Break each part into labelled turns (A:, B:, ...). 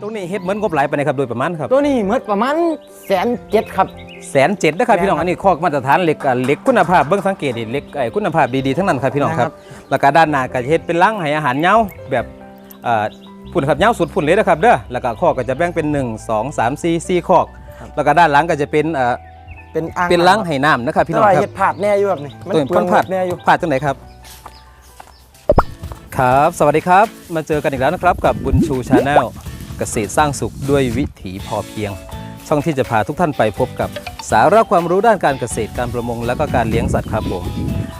A: ตรงนี้เฮ็ดเหมือนงบหลายไปานใดครับโดยประมาณครับ
B: ตัวนี้หมดประมาณแสนเจ็ดครับ
A: แสนเจ็ดนะครับ
B: แม่น
A: พี่น้อง
B: ครับ
A: อันนี้คอกมาตรฐานเหล็กอะเหล็กคุณภาพเบื้องสังเกตดิเหล็กไอ้คุณภาพดีๆทั้งนั้นครับพี่น้องครับ
B: นะค
A: แล้วก็ด้านหน้าก็จะเฮ็ดเป็นลังให้อาหารเหย้าแบบเอ่อพุ่นครับเหย้าสุดพุ่นเลยนะครับเด้อแล้วก็คอกก็จะแบ่งเป็น 1 2 3 4 4คอกแล้วก็ด้านหลังก็จะเป็นเอ่อ
B: เป็นอ่าง
A: เป็นลังให้น้ำนะครับพี่น้อง
B: แต่ว่า
A: ครั
B: เฮ็
A: บ
B: ดผาดแน่อยู่แบบนี้มัน
A: ตัว
B: เปลือง
A: ผาด
B: แน่อยู่
A: พลาดตรงไหนครับ ครับ สวัสดีครับ มาเจอกันอีกแล้วนะครับกับบุญชูชาแนล เกษตรสร้างสุขด้วยวิถีพอเพียง ช่องที่จะพาทุกท่านไปพบกับสาระความรู้ด้านการเกษตรการประมง และก็การเลี้ยงสัตว์ครับผม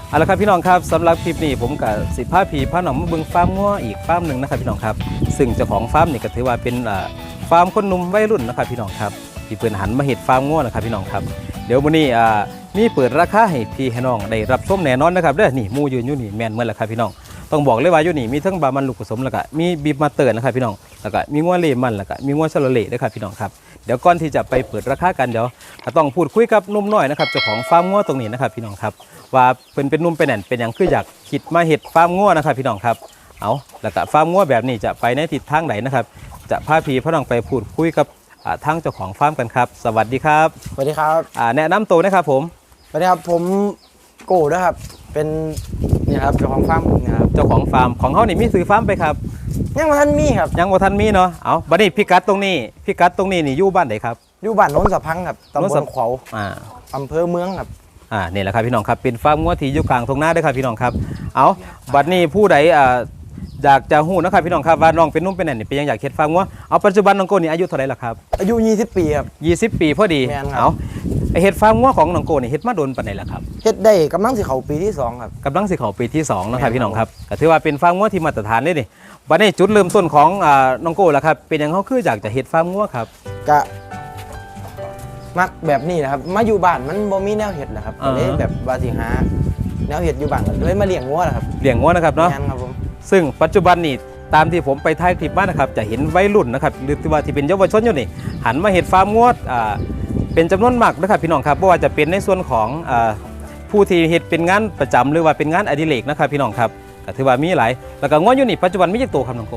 A: เอาละครับพี่น้องครับสำหรับคลิปนี้ผมกับสิผ้าพีพระหนองมาเบึงฟาร์มงัวอีกฟาร์มหนึ่งนะครับพี่น้องครับ ซึ่งเจ้าของฟาร์มนี่ก็ถือว่าเป็นอ่าฟาร์มคนหนุ่มวัยรุ่นนะครับพี่น้องครับที่เพื่อนหันมาเห็ดฟาร์มงัวนะครับพี่น้องครับเดี๋ยววันนี้อ่ามีเปิดราคาให้พี่ให้น้องได้รับชมแน่นอนนะครับเด้อนี่มูยืนอยู่นี่แมนเมื่อไรครับพี่น้อง ต้องบอกเลยว่าอยู่นี่มีทั้งบามันลูกผสมแล้วก็มีบีบมาเตอร์นะครับพี่น้องแล้วก็มีงัวเลมันแล้วก็มีงัวชาโลเล่ด้วยครับพี่น้องครับเดี๋ยวก่อนที่จะไปเปิดราคากันเดี๋ยวก็ต้องพูดคุยกับหนุ่มน้อยนะครับเจ้าของฟาร์มงัวตรงนี้นะครับพี่น้องครับว่าเป็นเป็นหนุ่มเป็นแหนเป็นอย่างคืออยากคิดมาเห็ดฟาร์มงัวนะครับพี่น้องครับเอาแล้วก็ฟาร์มงัวแบบนี้จะไปในทิศทางไหนนะครับจะพาพี่พ่อน้องไปพูดคุยกับอ่าทางเจ้าของฟาร์มกันครับ สวัสดีครับ
B: สวัสดีครับ
A: อ่าแนะนำตัวนะครับผม
B: สวัสดีครับผมโก้ด้วยครับ เป็นนี่ครับเจ้าของฟาร์มผมนะครับ
A: เจ้าของฟาร์มของเขานี่มีซื้อฟาร์มไปครับ
B: ยังมาท่านมีครับ
A: ยังบ่ทันมีเนาะเอาบัดนี้พิกัดตรงนี้พิกัดตรงนี้นี่อยู่บ้านไหนครับ
B: อยู่บ้านโน้นสะพังครับตำ
A: โน้
B: บ
A: นสะ
B: ลขวาว
A: อ่า
B: อำเภอเมืองครับ
A: อ่านี่แหละครับพี่น้องครับเป็นฟาร์มงัวที่อยู่กลางทงหน้าเด้วยครับพี่น้องครับเอาบัดนี้ผู้ใดอ่าอยากจะฮู้นะครับพี่น้องครับว่าน้องเป็นหนุ่มเป็นแหนนี่เป็นหยังอยากเฮ็ดฟาร์มงัวเอาปัจจุบันน้องโกนี่อายุเท่าไหร่ล่ะครั
B: อายุ 20 ปีครับ
A: บ20 ปีพอดี
B: แม่นครับ
A: เอา ไอ้เฮ็ดฟาร์มงัวของน้องโกนี่เฮ็ดมาโดนปานใดล่ะครับ
B: เฮ็ดได้กำลังสิเข้าปีที่สองครับ
A: กำลังสิเข้าปีที่สองนะครับ
B: แม่น
A: พี่น้องครับก็ถือว่าเป็นฟาร์มงัวที่มาตรฐานเลยนี่บัดนี้จุดเริ่มต้นของอ่าน้องโกล่ะครับเป็นหยังเขาคืออยากจะเฮ็ดฟาร์มงัวครับ
B: กะ มักแบบนี้นะครับ มาอยู่บ้านมันบ่มีแนวเห็ดนะครับ
A: อ่า
B: ก็เลยแบบว่าสิหาแนวเห็ดอยู่บ้านก็เลยมาเลี้ยงงัวนะครับ
A: เลี้ยงงัวนะครับเนาะ
B: งานครับผม
A: ซึ่งปัจจุบันนี่ตามที่ผมไปถ่ายคลิปมานะครับจะเห็นวัยรุ่นนะครับหรือที่ว่าที่เป็นเยาวชนอยู่นี่หันมาเห็ดฟาร์มงวดอ่า เป็นจำนวนมากนะครับพี่น้องครับไม่ว่าจะเป็นในส่วนของอาผู้ที่เห็ดเป็นงานประจำหรือว่าเป็นงานอดิเรกนะครับพี่น้องครับก็ถือว่ามีหลาย แล้วก็งวดอยู่นี่ปัจจุบันมีกี่ตัวครับน้องโก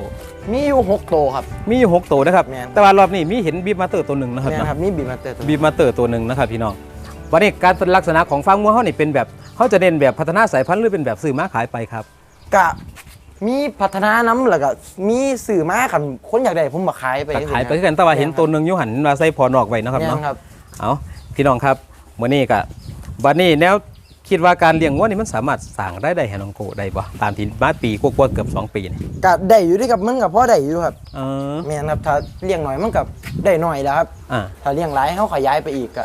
B: มีอยู่หกโตวครับ
A: มีอยู่หกตัวนะครับ
B: แม่น
A: แต่ว่ารอบนี้มีเห็นบีบมาเตอร์ตัวหนึ่งนะครับ
B: เนี่ย
A: เนาะ
B: ครับ มีบีมาเตอร์ตัว
A: บีบมาเตอร์ตัวหนึ่งนะครับพี่น้อง วันนี้การลักษณะของฟาร์มงัวเขานี่เป็นแบบเขาจะเน้นแบบพัฒนาสายพันธุ์หรือเป็นแบบซื้อมาขายไปครับ
B: กะมีพัฒนาน้ำแล้วก็มีสื่อมาคันคนอยากได้ผมมาขายไป
A: ก็ขายไปคือกันแต่ว่าเห็นตัวหนึ่งอยุหันมาใส่พอนอกไว้นะครับ
B: เนี่ย
A: เนาะ
B: ครับ
A: เอาพี่น้องครับมื่อนี้ก็บัดนี้แนวคิดว่าการเลี้ยงวัวนี่มันสามารถสั่งได้ได้ให้น้องโกได้บ่ตามที่มาปีกว่าๆเกือบ2ปีนี่
B: กะได้อยู่ด้วยกับมันกับพ่อได้อยู่ครับ
A: เออ
B: แม่นครับถ้าเลี้ยงหน่อยมันกับได้หน่อยแล้วครับ
A: อ่า
B: ถ้าเลี้ยงหลายเขาขยายไปอีกก็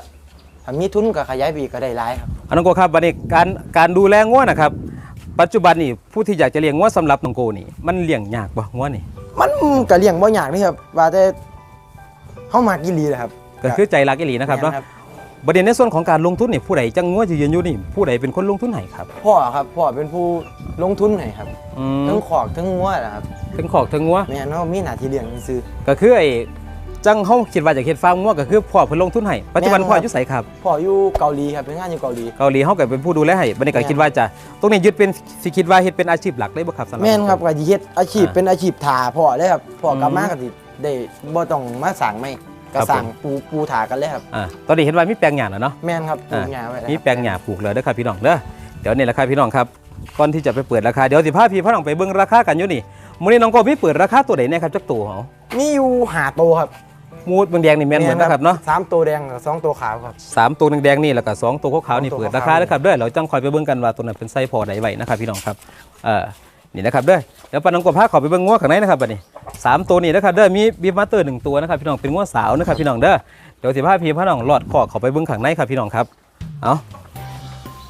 B: ถ้ามีทุนก็ขยายไปอีกก็ได้หลายครับ
A: อันน้องโกครับบัดนี้การการดูแลงัวนะครับ ปัจจุบันนี่ผู้ที่อยากจะเลี้ยงงัวสำหรับน้องโกนี่มันเลี้ยงยากบ่งัวนี่
B: มันก็เลี้ยงบ่ยากนี่ครับว่าแต่เฮามากิลีนะครับ
A: ก็คือใจรักอีหลีนะครับเนาะ
B: แม่
A: บัดนี้ในส่วนของการลงทุนนี่ผู้ใดจังงัวที่ยืนอยู่นี่ผู้ใดเป็นคนลงทุนให้ครับ
B: พ่อครับพ่อเป็นผู้ลงทุนให้ครับ
A: อืม
B: ทั้งขอกทั้งงัวนะครับ
A: ถึงขอกถึงงัว
B: แม่นเฮามีหน้าที่เลี้ยงซื่อ
A: ก็คือไอ้จังเฮาคิดว่าจะเฮ็ดฟาร์มงัวก็คือพ่อเพิ่นลงทุนให้ปัจจุบัน
B: แม่น
A: พ่อ
B: ครับ
A: อยู่ไสครับ
B: พ่ออยู่เกาหลีครับเป็นงานอยู่เกาหลี
A: เกาหลีเขาก็เป็นผู้ดูแลให้บัดนี้ก็
B: แม่น
A: คิดว่าจะตรงนี้ยึดเป็นสิคิดว่าเฮ็ดเป็นอาชีพหลักได้บ่ครับสำหรับ
B: แม่นครับก็สิเฮ็ดอาชีพ
A: อ่า
B: เป็นอาชีพถาพ่อเลยครับพ่อกลับ
A: อืม
B: มาก็สิได้บ่ต้องมาสั่งไม่ ก็
A: ครับ
B: สั่ง
A: ผม
B: ปูปูถากันเลยครับ
A: อ่าตอนนี้เห็นว่ามีแปลงหญ้าแล้วเนาะ
B: แม่นครับปลู
A: อ่าก
B: หญ้าไว้แล้ว
A: มีแปลงหญ้าปลูกเลยเด้อครับพี่น้องเด้อเดี๋ยวนี่แหละครับพี่น้องครับก่อนที่จะไปเปิดราคาเดี๋ยวสิพาพี่พ่อน้องไปเบิ่งราคากันอยู่นี่มื้อนี้น้องก็มีเปิดราคาตัวใดแน่ครับจักตัวเฮา
B: มีอยู่หาโตวครับ
A: มูดเบิ่งแดงนี่แม่นเหมือนนะครับเนาะ
B: สามตัวแดงกับสองตัวขาวครับ
A: สามตัวแดงๆนี่แล้วก็สองตัวขาวๆนี่
B: สองตัว
A: เปิด
B: ขาวๆ
A: ราคาเด้อครับเด้อเราจังคอยไปเบิ่งกันว่าตัวนั้นเป็นไส้พอใดไว้นะครับพี่น้องครับเออนี่นะครับเด้อเดี๋ยวปาน้องกบพาเขอไปเบิ่งงัวข้างในนะครับบัดนี้ สามตัวนี่นะครับเด้อมีบีมาสเตอร์หนึ่งตัวนะครับพี่น้องเป็นงัวสาวนะครับพี่น้องเด้อเดี๋ยวสิพาพี่พ่อน้องลอดคอกเข้าไปเบิ่งข้างในครับพี่น้องครับเอา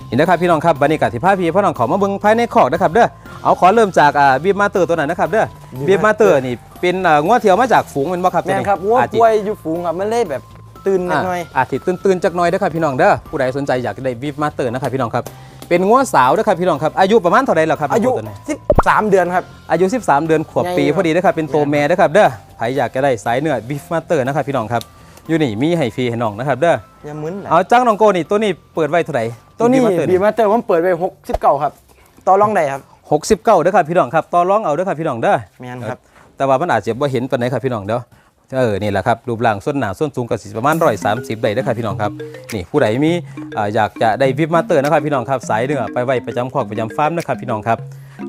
A: นี่นะครับพี่น้องครับบัดนี้ก็สิพาพี่พ่อน้องเขอมาเบิ่งภายในคอกนะครับเด้อเอาขอเริ่มจากอ่าบีมาสเตอร์ตัวนั้นนะครับเด้อบีมาสเตอร์นี่เป็นอ่างัวเที่ยวมาจากฝูงแมันบ่ครับตัว
B: แม่น
A: นี้
B: ครับวัว
A: อาจสิ
B: ป่วยอยู่ฝูงครับมันเลยแบบตื่นนิดหน่อย
A: อะอาจสิตื่นๆจักหน่อยเด้อครับพี่น้องเด้อผู้ใดสนใจอยากได้บีฟมาสเตอร์นะครับพี่น้องครับเป็นงัวสาวเด้อครับพี่น้องครับอายุประมาณเท่าไหร่แล้วครับ
B: อายุ
A: ตัวนี้
B: 13เดือนครับ
A: อายุ 13 เดือนขวบ
B: ใหญ่
A: ปี
B: ครับ
A: พอดีเด้อครับเป็นตัวแม่เด้อครับเด้อใครอยากจะได้สายเนื้อบีฟมาสเตอร์นะครับพี่น้องครับอยู่นี่มีให้ฟรีให้น้องนะครับเด้อ
B: อย่ามึนแหละ
A: เอาจ้างน้องโกนี่ตัวนี้เปิดไว้เท่าไหร่
B: ตัวนี้
A: Beef Master
B: บีมาเตอร์ผมเปิดไป69ครับต่อรองได้ครับ
A: 69เด้อครับพี่น้องครับต่อรองเอาเด้อครับพี่น้องเด้อ
B: แม่นครับ
A: แต่ว่ามันอาจจะบ่เห็นปานไหนครับพี่น้องเด้อเออนี่แหละครับรูปร่างส่วนหนาส่วนสูงกับสิประมาณร้อยสามสิบได้นะครับพี่น้องครับนี่ผู้ใดมีอ่าอยากจะได้วิปมาเตอร์นะครับพี่น้องครับสายเนื้อไปไว้ประจำคอกประจำฟาร์มนะครับพี่น้องครับ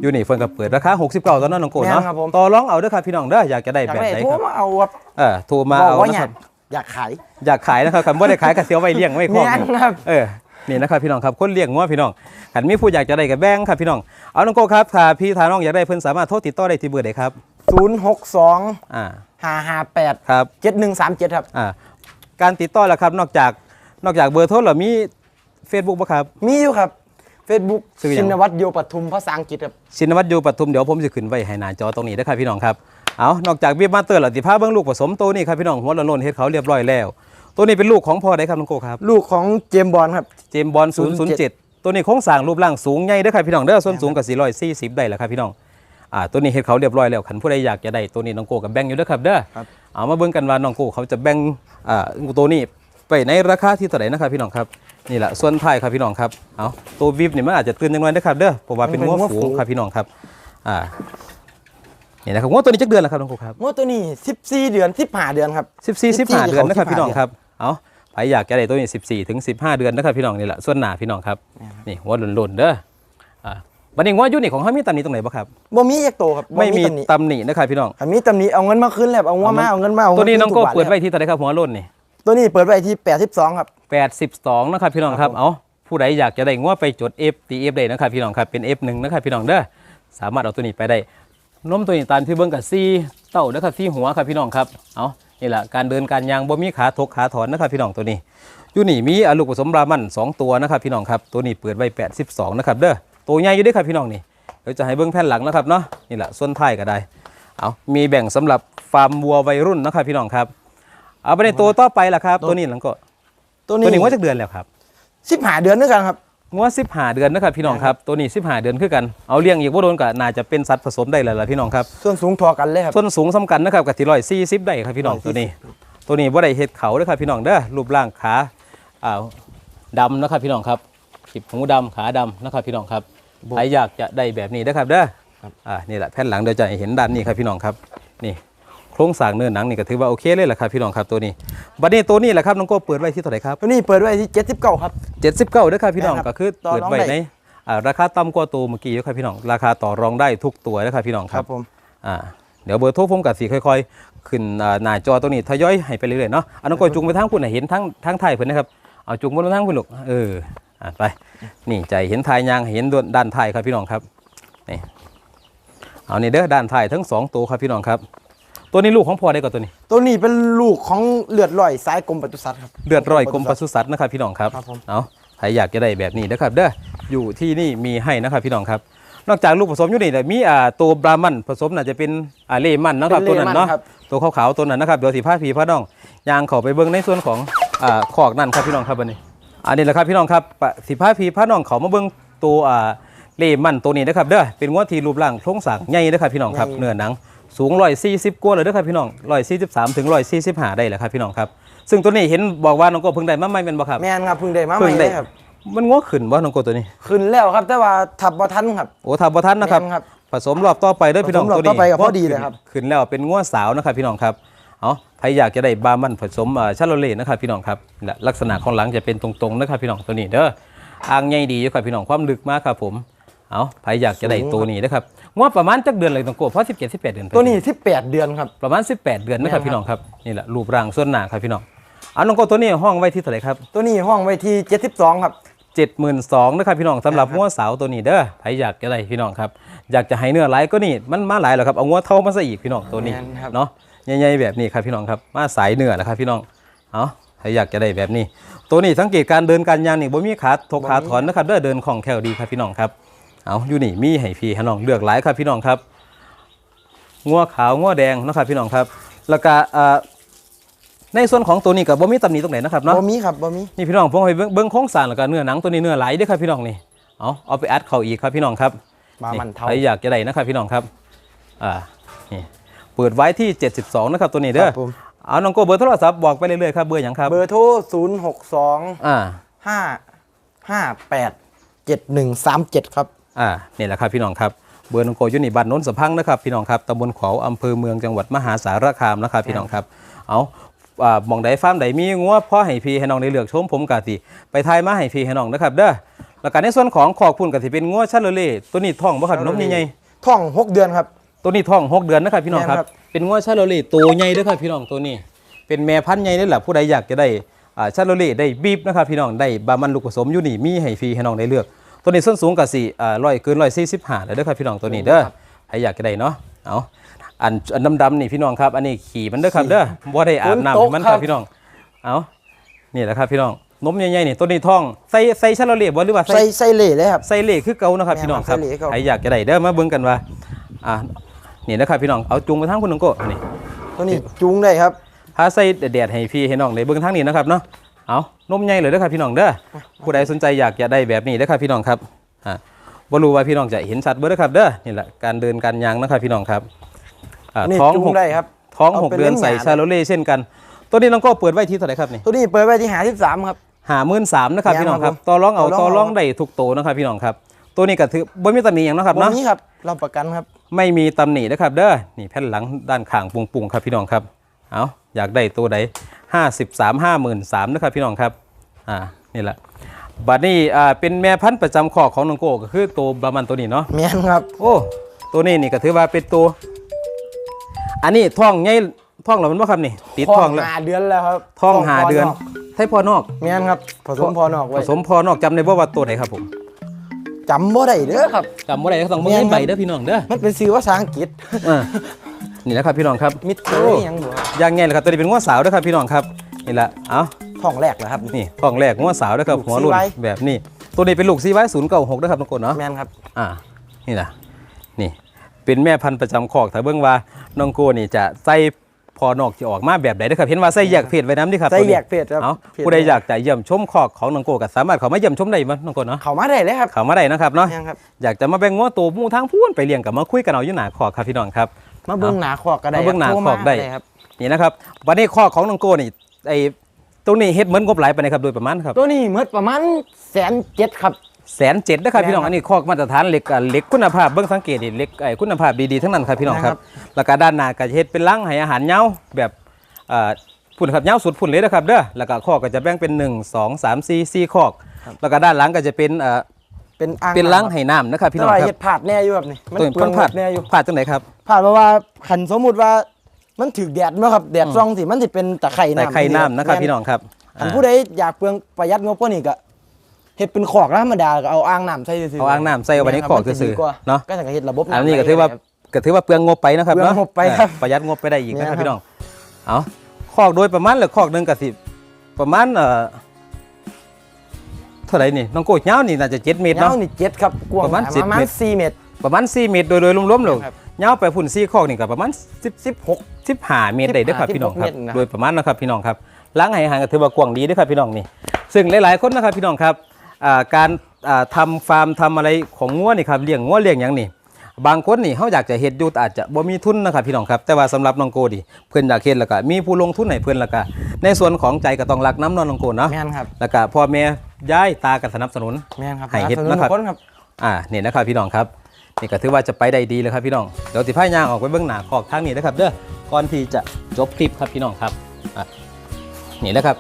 A: อยู่นี่เฟิร์นกับเปิดราคา69ตอนนั้นน้องโกเนาะ
B: แม่นครับผม
A: ต่อรองเอาเด้อครับพี่น้องเด้ออยากจะได้
B: อยาก
A: แบบ
B: ได้
A: ไหน
B: โทร
A: ครับ
B: มาเอาครับ
A: เออโทรมา
B: บอก
A: เอา
B: ว่า
A: นะ
B: อ
A: ค
B: ยา
A: รั
B: ก
A: บ
B: อยากขาย
A: อยากขายนะครับคำว่าได้ขายกับเสียวไว้เลี้ยงไว้คอก
B: แม่
A: ห
B: น
A: นึ่ง
B: ครับ
A: เออ นี่นะครับพี่น้องครับคนเลี้ยงงัวพี่น้องขันมีผู้อยากจะได้กับแบงค์ครับพี่น้อง เอาน้องโกครับถ้าพี่ทาน้องอยากได้เพิ่นสามารถโทรติดต่อได้ที่เบอร์ใดครับ
B: 062
A: อ่า
B: 558
A: ครับ
B: 7137 ครับ
A: อ่า การติดต่อแล้วครับ นอกจาก นอกจากเบอร์โทรแล้วมี Facebook บ่ครับ
B: มีอยู่ครับ Facebook
A: ชื่อหยัง
B: ชินวัตรโยปทุมภาษาอังกฤษครับ
A: ชินวัตรอยู่ปทุมเดี๋ยวผมจะขึ้นไว้ให้หน้าจอตรงนี้นะครับพี่น้องครับเอานอกจากบีบมาสเตอร์แล้วติพาเบิ่งลูกผสมตัวนี้ครับพี่น้องหัวละโลนเฮ็ดเขาเรียบร้อยแล้ว ตัวนี้เป็นลูกของพ่อใดครับน้องโกครับ
B: ลูกของเจมส์บอลครับ
A: เจมส์บอล007 ตัวนี้โครงสร้างรูปร่างสูงใหญ่เด้อครับพี่น้องเด้อส่วนสูงกับ440ได้แล้วครับพี่น้องอ่าตัวนี้เฮ็ดเขาเรียบร้อยแล้วคันผู้ใดอยากจะได้ตัวนี้น้องโกกับแบ่งอยู่เด้อครับเด้อ
B: ครับ
A: เอามาเบิ่งกันว่าน้องโกเขาจะแบ่งอ่าตัวนี้ไปในราคาที่เท่าไหร่นะครับพี่น้องครับ นี่แหละส่วนท้ายครับพี่น้องครับเอาตัววิบนี่มันอาจจะตื่นจังหน่อยนะครับเด้อเพราะว่าเป็นงัวฝูงครับพี่น้องครับอ่านี่นะครับงัวตัวนี้จักเดือนแล้วครับน้องโกครับ
B: งวดตัวนี้ 14 เดือน15เดือนครับ
A: 14 15เดือนนะครับ
B: 15
A: พี่น้องครับเอาใครอยากจะได้ตัวนี้14ถึง15 เดือนนะครับพี่น้องนี่แหละส่วนหนาพี่น้องครับนี่หัวหล่นๆเด้ออ่าบันนี้หัวอยุ่นี่ของเขามีตำหนิตรงไหนบ้างครับ
B: บ่มีจักโตครับบ่
A: ไม่มี
B: ตำหนิ
A: ตำหนินะครับพี่น้อง
B: ถ้ามีตำหนิเอาเงินมาคืนแล้วเอางัวมาเอาเงินมาเอา
A: ตัวนี้น้องโก้
B: คืทุบาท
A: เปิดไว้
B: ลย
A: ที่เท่าไหรครับหัวโล่นนี่
B: ครับ ตัวนี้เปิดไว้ที่ 82 ครับ
A: 82นะครับพี่น้องครับ เอาผู้ใดอยากจะได้งัวไปจด F ตี F ได้นะครับพี่น้องครับ เป็น F1 นะครับพี่น้องเด้อ สามารถเอาตัวนี้ไปได้นมตัวนี้ตามที่เบิ้งกับซีเต้านะครับซีหัวครับพี่น้องครับ เอานี่แหละการเดินการยางบ่มีขาทกขาถอนนะครับพี่น้องตัวนี้อยู่นี่มีอาลูกผสมบรามันสองตัวนะครับพี่น้องครับ ตัวนี้เปิดไว้ 82 นะครับเด้อ ตัวใหญ่อยู่เด้วยครับพี่น้องนี่เดี๋ยวจะให้เบิ้งแผ่นหลังนะครับเนาะ นี่แหละส่วนท้ายก็ได้ เอามีแบ่งสำหรับฟาร์มวัววัยรุ่นนะครับพี่น้องครับ เอาไปในตัวต่อไปล่ะครับ ตัวนี้หลังก็
B: ตัว
A: ตัวนี้
B: นี้
A: ว่าจากเดือนแล้วครับ
B: 15เดือนด้วยกันครับ
A: งัว15เดือนนะครับพี่น้องครับตัวนี้15เดือนคือกันเอาเลี้ยงอีกว่าโดนก็น่าจะเป็นสัตว์ผสมได้แล้วล่ะพี่น้องครับ
B: ส่วนสูงทอกันเลยครับ
A: ส่วนสูงสำคัญนะครับกับที่ร้อยสี่สิบได้ครับพี่น้องตัวนี้ ตัวนี้ว่าได้เห็ดเขาเด้อครับพี่น้องเด้อรูปร่างขาอ่าดำนะครับพี่น้องครับขีบหูดำขาดำนะครับพี่น้องครับใครอยากจะได้แบบนี้นะครับเด้ออ่านี่แหละแผ่นหลังเดี๋ยวจะให้เห็นด้านนี้ครับพี่น้องครับนี่โครงสร้างเนื้อหนังนี่ก็ถือว่าโอเคเลยแหละครับพี่น้องครับตัวนี้บัดนี้ตัวนี้แหละครับน้องโก้เปิดไว้ที่เท่าไหร่ครับ
B: ตัวนี้เปิดไว้ที่ 79 ครับ
A: 79เด้อครับพี่น้อง
B: แม่นครับ
A: ก็คือ
B: ต่อ
A: เปิด
B: รอง
A: ไว้
B: ได้
A: ในอ่าราคาต่ำกว่าตัวเมื่อกี้อยู่ครับพี่น้องราคาต่อรองได้ทุกตัวนะครับพี่น้อง
B: ค
A: ค
B: รั
A: รั
B: บบผม
A: อ่าเดี๋ยวเบอร์โทรผมกับสีค่อยๆ ขึ้นอ่าหน้าจอตัวนี้ทยอยให้ไปเรื่อยๆเนาะเอาน้องกอยจุงไปทางคุณน่ะเห็นทั้งทั้งไทยเพิ่นนะครับเอาจุงบนไปทางคุณลูกเอออ่าไปนี่ใจเห็นทายยางเห็นด้านไทยครับพี่น้องครับนี่เอานี่เด้อด้านไทยทั้งสองตัวครับพี่น้องครับ ตัวนี้ลูกของพ่อได้ก่อนตัวนี้
B: ตัวนี้เป็นลูกของเลือดลอยสายกรมปศุสัตว์ครับ
A: เลือดร้อยกรมปศุสัตว์นะครับพี่น้องครับ
B: ครับผม
A: เอาใครอยากจะได้แบบนี้นะครับ เด้ออยู่ที่นี่มีให้นะครับพี่น้องครับ นอกจากลูกผสมอยู่นี่แต่มีอ่าตัวบรามันผสมน่าจะเป็นอ่าเลมันนะครับ
B: เป็
A: ตัวน
B: เล
A: นั้น
B: มัน
A: เนาะ
B: ครับ
A: ตัวขาวๆตัวนั้นนะครับเดี๋ยวสีผ้าผีผ้าน้องยางเขาไปเบิ้งในส่วนของอ่าขอกนั่นครับพี่น้องครับอันนี้ อันนี้แหละครับพี่น้องครับปะสีผ้าผีผ้าน้องเขามาเบิ้งตัวอ่าเลมันตัวนี้นะครับเด้อเป็นงวดที่รูปร่างโครงสร้างใหญ่นะครับพี่น้องครับ
B: ใหญ่
A: เนื้อหนัง สูง140กว่าเลยเด้อครับพี่น้อง143ถึง145ได้แหละครับพี่น้องครับ ซึ่งตัวนี้เห็นบอกว่าน้องก็เพิ่งได้มาใหม่เป็นบ่ครับ
B: แม่นครับเพิ่งได้มาให
A: เพิ่
B: ม่
A: ง
B: เล
A: ได้
B: ยครับ
A: มันง้อขึ้นว่าน้องโกตัวนี้
B: ขึ้นแล้วครับแต่ว่าทับบ่ทันครับ
A: โอ้ทำประทันนะครับ
B: แม่นครับ
A: ผสมรอบต่อไปเด้วยพี่น้อง
B: ผสมรอบ
A: ตัวนี้
B: ต่อไปกับพอดี
A: ขึ้น
B: เลยครับ
A: ขึ้นแล้วเป็นง้อสาวนะครับพี่น้องครับเอาใครอยากจะได้บาร์มันผสมเอ่อชาโลเล่นะครับพี่น้องครับและลักษณะของหลังจะเป็นตรงๆนะครับพี่น้องตัวนี้เด้ออ่างใหญ่ดีอยู่ครับพี่น้องความลึกมากครับผม เอาใครอยากจะได้ตัวนี้นะครับง้อประมาณจักเดือนเลยต้องโกเพราะ17 18 เดือนไป
B: ตัวนี้ 18 เดือนครับ
A: ประมาณ 18 เดือนนะครับ
B: แม่นครับ
A: พี่น้องครับนี่แหละรูปร่างส่วนหน้าครับพี่น้องเอาน้องโกตัวนี้ห้องไว้ที่เท่าไหร่ครับ
B: ตัวนี้ห้องไว้ที่ 72 ครับ
A: เจ็ดหมื่นสองนะครับพี่น้องสำหรับ
B: ครับ
A: งัวสาวตัวนี้เด้อใครอยากจะได้พี่น้องครับอยากจะให้เนื้อไหลายก็นี่มันมาหลายแล้วครับเอางัวเท่ามาซะอีกพี่น้องตัวนี้
B: แม่นครับ
A: เนาะใหญ่ๆแบบนี้ครับพี่น้องครับมาสายเนื้อนะครับพี่น้องเอาใครอยากจะได้แบบนี้ ตัวนี้สังเกตการเดินการยางนี่บ่มีขาทกขาถอนนะครับเด้อเดินคล่องแคล่วดีครับพี่น้องครับ เอาอยู่นี่มีให้พี่ให้น้องเลือกหลายครับพี่น้องครับงัวขาวงัวแดงเนาะครับพี่น้องครับ แล้วก็อ่าในส่วนของตัวนี้กับบ่มีตำหนิตรงไหนนะครับเนาะ
B: บ่มีครับบ่มี
A: นี่พี่น้องผมไปเบิ่งเบิ้งโครงสร้างแล้วก็เนื้อหนังตัวนี้เนื้อไหลเด้อครับพี่น้องนี่เอาเอาไปอัดเข้าอีกครับพี่น้องครับ
B: บามันเท่า
A: ใครอยากจะได้นะครับพี่น้องครับอ่านี่เปิดไว้ที่ 72 นะครับตัวนี้เด้
B: ค
A: อ
B: รับผม
A: เอาน้องโกเบอร์โทรศัพท์บอกไปเรื่อยๆครับเบอร์หยังครับ
B: เบอร์โทร062
A: อ่า
B: 5 58 7137 ครับ
A: อ่านี่แหละครับพี่น้องครับเบอร์น้องโกอยู่นี่บ้านโน้นสะพังนะครับพี่น้องครับตำบลขวาวอำเภอเมืองจังหวัดมหาสารคามนะครับพี่น้องครับเอาอ่าหมองใดฟาร์มใดมีงัวพ่อให้พี่ให้น้องได้เลือกชมผมกะสิไปทายมาให้พี่ให้น้องนะครับเด้อแล้วก็ในส่วนของขอกพุ่นกะสิเป็นงัวชาโลเล่ตัวนี้ท้องบ่ครับนมใหญ่ๆ
B: ท่อง6เดือนครับ
A: ตัวนี้ท้อง6เดือนนะครับพี่น้องครับ
B: แม่นครับ
A: เป็นงวดชาโลเล่ตัวใหญ่เด้วยครับพี่น้องตัวนี้ เป็นแม่พันธุ์ใหญ่เลยแหละผู้ใดอยากจะได้อ่าชาโลเล่ได้บีบนะครับพี่น้องได้บามันลูกผสมอยู่นี่มีให้ฟรีให้น้องได้เลือก ตัวนี้ส้นสูงกับสี่อ่าร้อยเกินร้อยสี่สิบห้าเลยเด้อครับพี่น้องตัวนี้เด้อใครอยากจะได้เนาะเอาอันอันดำๆนี่พี่น้องครับอันนี้ขี่มันเด้อครับเด้อบ่ได้อาบน้ำให้มันครับพี่น้องเอานี่แหละครับพี่น้องนมใหญ่ๆนี่ตัวนี้ท้องใส่ใส่ชาโลเล่บ่หรือว่า
B: ใส่ใส่เหล่เลยครับ
A: ใส่เหล็กคือเก่านะครับ
B: แม่น
A: พี่น้องครับ
B: ใส่เหล็กเก่า
A: ใครอยากจะได้เด้อมาเบิ่งกันว่าอ่านี่นะครับพี่น้องเอาจุงไปทางคุณน้องโก้นี่
B: ตัวนี้จูงได้ครับ
A: พาใส่แดดๆให้พี่ให้น้องได้เบิ่งทางนี้นะครับเนาะ เอานมใหญ่เลยเด้อครับพี่น้องเด้อผู้ใดสนใจอยากจะได้แบบนี้เด้อครับพี่น้องครับอ่าบ่รู้ว่าพี่น้องจะเห็นชัดเบ่เด้อครับเด้อนี่แหละการเดินการยางนะครับพี่น้องครับอ่า
B: นี่
A: ท้อง
B: จู
A: ห
B: ง
A: ก
B: ได้ครับ
A: ท้อง
B: เอา
A: หก
B: ไป
A: เดือน
B: เลี้ยง
A: ใส่
B: หมา
A: ชาโลเล่เช่นกัน ตัวนี้น้องโก้เปิดไว้ที่เท่าไหร่ครับนี่
B: ตัวนี้เปิดไว้ที่หาที่สามครับ
A: หาหมื่นสามนะครับ
B: แม่น
A: พี่น้องค
B: ครั
A: รับบต่อรองเอา
B: ต่
A: ต่
B: อ
A: อ
B: ร
A: ร
B: อ
A: องงได้ทุกโตวนะครับพี่น้องครับ ตัวนี้ก็ถือบ่มีตำหนิหยังเนาะครับ
B: วัน
A: เนาะ
B: นี้ครับเราประกันครับ
A: ไม่มีตำหนินะครับเด้อนี่แผ่นหลังด้านข้างปุงๆครับพี่น้องครับเอาอยากได้ตัวใด 53 53,000นะครับพี่น้องครับอ่านี่แหละบัดนี้อ่าเป็นแม่พันธุ์ประจำคอกของน้องโก้ก็คือตัวบามันตัวนี้เนาะ
B: แมนครับ
A: โอ้ตัวนี้นี่ก็ถือว่าเป็นตัว อันนี้ท้องใหญ่ท้องแล้วมันบ่ครับนี่ติดท้องแล้ว
B: หาเดือนแล้วครับ
A: ท้องหาเดือนไทยพอนอก
B: แมนครับผสมพอนอก
A: ผ
B: ไว้
A: สมพอนอกจำได้บ่ว่าตัวไหนครับผม
B: จำบ่ได้เด้อครับ
A: จำบ่ได้ก็ต้องเบิ่ง
B: แม่น
A: ใน
B: ครับ
A: ใบเด้อพี่น้องเด้อ
B: มันเป็นชื่อภาษาอังกฤษ
A: อ่า นี่แหละครับพี่น้องครับ
B: มิดเตอ
A: โอ้
B: ร์ยังบ่ครับ
A: อย่างไงล่ะครับตัวนี้เป็นง้วสาวด้วยครับพี่น้องครับนี่แหละเอ้า
B: ท้องแรกเหรอครับ
A: นี่ท้องแรกง้วสาวด้วยครับ
B: ลูก
A: หัวรุ่น
B: CY
A: แบบนี้ตัวนี้เป็นลูกซีไว้ศูนย์เก้าหกด้วยครับทุกคนเนาะ
B: แมนครับ
A: อ่านี่แหละนี่เป็นแม่พันธุ์ประจำคอกถ้าเบิ่งว่าน้องโกนี่จะใส่พอนอกที่ออกมาแบบไหนนะครับเห็นว่าใส่แยกเพศไว้น้ำดิครับ
B: ใส่
A: ตัวนี้
B: แยกเพศครับ
A: เอา
B: เพศ
A: ผู้ใดอยากจะเยี่ยมชมคอกของน้องโกก็สามารถเข้ามาเยี่ยมชมได้มั้ยน้องโกเนาะ
B: เขามาได้เลยครับ
A: เข้ามาได้นะครับเนาะ
B: แม่นครับ
A: อยากจะมาแบ่งง้วตัวหมู่ทางพูนไปเลี้ยงกับมาคุยกันเอาอยู่หน้าคอกครับพี่น้องครับ
B: มาเบิ่งหนาคอกก็ได้
A: มาเบิ่งหน้า
B: โทร
A: คอกได้
B: ครับ
A: นี่นะครับวันนี้ข้อของน้องโก้นี่ไอ้ตรงนี้เฮ็ดเหมือนงบหลายไปนะครับโดยประมาณครับ
B: ตัวนี้เมื่อประมาณแสนเจ็ดครับ
A: แสนเจ็ดนะครับ
B: แม่น
A: พี่น้อง
B: ครับ
A: อันนี้ข้อมาตรฐานเหล็กอะเหล็กคุณภาพเบื้องสังเกตนี่เหล็กไอ้คุณภาพดีๆทั้งนั้นครับพี่น้องครับ
B: แม่นค
A: แล้วก็ด้านหน้าก็จะเฮ็ดเป็นลังให้อาหารเหย้าแบบเอ่อพุ่นครับเหย้าสุดพุ่นเลยนะครับเด้อแล้วก็ข้อก็จะแบ่งเป็น 1 2 3 4 4ข้อแล้วก็ด้านหลังก็จะเป็น เอ่อ
B: เป็นอ่าง
A: เป็นลังำ
B: ครับ
A: ให้น้ำนะครับพี่
B: แต่
A: น้อง
B: ว่า
A: ครั
B: เฮ็
A: บ
B: ดผาดแน่อยู่แบบนี้มัน
A: ตัว
B: เปลือง
A: พลาด
B: แน่อยู่
A: พลาดจังไหนครับ
B: ผาดเพราะว่าขันสมมุติว่ามันถึกแดดเนาะครับแดดซ่องสิมันสิเป็นตะไคร่
A: แต่
B: น้ำ
A: ไข่น้ำนะครับพี่น้องครับ
B: อัน
A: อ่า
B: ผู้ใดอยากเปลืองประหยัดงบกว่านี้ก็เฮ็ดเป็นขอกธรรมดาก็เอาอ่างน้ำใส่ซื่อๆ
A: เอาอ่างน้ำใส่เอาไว้ในขอก
B: มัสิ
A: ซื่อ
B: ดีกว่า
A: ๆเนาะ
B: ก็จะเฮ็ดระบบำ
A: อันนี้ก็ถือว่า
B: ได้ครับ
A: ก็ถือว่าเปลืองงบไปนะครับ
B: เปลือง
A: เนาะ
B: งบไปครับ
A: เออประหยัดงบไปได้อีกนะครับ
B: เนี่ยครับ
A: พี่น้องเอาคอกโดยประมาณเหรือคอกหนึ่งกับสิประมาณเอ่อ เท่าไหร่นี่น้องโก้ยาวนี่น่าจะเจ็ดเมตร
B: ยา
A: เนาะ
B: วนี่เจ็ดครับกว้าง
A: ประมาณ
B: ประ
A: 10
B: มาณ
A: เมตร
B: สี่เมตร
A: ประมาณ4เมตรโดยโดยรวมๆเลย
B: ครับ
A: ยาวไปพุ่นซี่คอกนี่ก็ประมาณ10
B: สิบหก
A: 15เมตรได้เด้อครับ
B: 15
A: พี่น้องครับ
B: เมตรนะ
A: โดยประมาณนะครับพี่น้องครับล้างให้อาหารก็ถือว่ากว้างดีเด้อครับพี่น้องนี่ ซึ่งหลายๆคนนะครับพี่น้องครับอ่าการอ่าทำฟาร์มทำอะไรของงัวนี่ครับเลี้ยงงัวเลี้ยงหยังนี่ บางคนนี่เขาอยากจะเฮ็ดอยู่แต่อาจจะบ่มีทุนนะครับพี่น้องครับ แต่ว่าสำหรับน้องโกดิเพิ่นอยากเฮ็ดแล้วก็มีผู้ลงทุนให้เพิ่นแล้วก็ในส่วนของใจก็ต้องรักน้ำเนอนน้องโกเนาะ
B: แม่นครับ
A: แล้วก็พ่อแม่ย้ายตากันสนับสนุน
B: แม่นครับ
A: ให้เฮ็ด
B: สนับส
A: นะครับ
B: คนครับ
A: อ่านี่นะครับพี่น้องครับนี่ก็ถือว่าจะไปได้ดีเลยครับพี่น้องเดี๋ยวติพายางออกไปเบื้องหน้าคอกทางนี้นะครับเด้อก่อนที่จะจบคลิปครับพี่น้องครับอะนี่นะครับ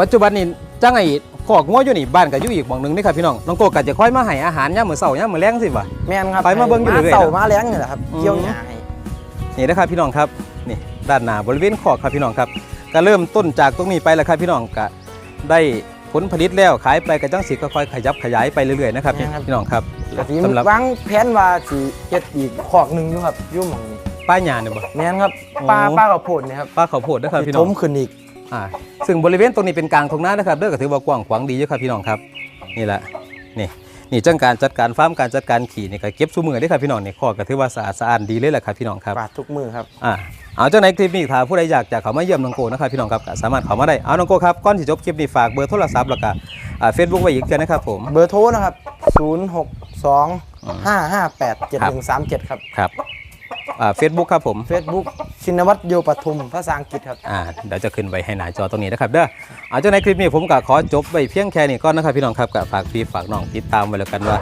A: ปัจจุบันนี้จังไอ้ คอกงัวอยู่นี่บ้านก็อยู่อีกหม่องหนึงนี่ครับพี่น้องน้องโกก็จะค่อยมาให้อาหารยามมื้อเช้ายามมื้อแลงสิบ่ะ
B: แม่นครับ
A: ไปมาเบิ่งอยู่เรื่อยๆ
B: เต่ามาแล้งนี่แหละครับ
A: อืม
B: เกี่ยวหญ้าให้
A: นี่นะครับพี่น้องครับนี่ด้านหน้าบริเวณคอกครับพี่น้องครับก็เริ่มต้นจากตรงนี้ไปแล้วครับพี่น้องก็ได้ผลผลิตแล้วขายไปก็จังสิค่อยๆขยับขยายไปเรื่อยๆนะครับพี่น้องครับ
B: ก็สิ
A: สำหรับ
B: วางแผนว่าสิเฮ็ดอีกขอกหนึงอยู่ครับอยู่หม่องนี้
A: ป้ายหญ้าเนี่ยบ่
B: แม่นครับ
A: อ๋อ
B: ป้าป้ากับโพดนี่ครับ
A: ป้าข้าวโพดนะครับพี่น้
B: ถ
A: อง
B: มขึ้นอีก
A: อ่าซึ่งบริเวณตรงนี้เป็นกลางทงนานะครับเด้อก็ถือว่ากว้างขวางดีเยอะครับพี่น้องครับนี่แหละนี่นี่จังการจัดการฟาร์มการจัดการขี่นี่ก็เก็บซุ้มือได้อครับพี่น้องนี่ข้อก็ถือว่าสะอาดสะอาดดีเลยแหละครับพี่น้องครับ
B: ปาดทุกมือครับ
A: อ่าเอาจังในคลิปนี้ถ้าผู้ใดอยากจะเข้ามาเยี่ยมน้องโกนะครับพี่น้องครับก็สามารถเข้ามาได้เอาน้องโกครับก่อนที่จบคลิปนี้ฝากเบอร์โทรศัพท์แล้วก็อ่าเฟซบุ๊กไว้อีกเทื่อนะครับผม
B: เบอร์โทรนะครับ062 558 7137ครับ
A: ครับอ่า เฟซบุ๊กครับผม
B: Facebook ชินวัตรโยปทุมภาษาอังกฤษครับ
A: อ่าเดี๋ยวจะขึ้นไว้ให้หน้าจอตรงนี้นะครับเด้อเอาจากในคลิปนี้ผมก็ขอจบไว้เพียงแค่นี้ก่อนนะครับพี่น้องครับก็ฝากพี่ฝากน้องติดตามไว้แล้วกันว่า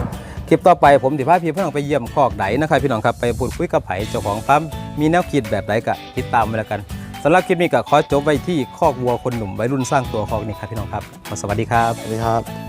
A: คลิปต่อไปผมสิพาพี่พี่น้องไปเยี่ยมคอกไดนะครับพี่น้องครับไปพูดคุยกับไผเจ้าของฟาร์มมีแนวคิดแบบใดก็ติดตามไว้แล้วกันสำหรับคลิปนี้ก็ขอจบไว้ที่คอกวัวคนหนุ่มวัยรุ่นสร้างตัวคอกนี้ครับพี่น้องครับ สวัสดีครับ
B: สวัสดีครับ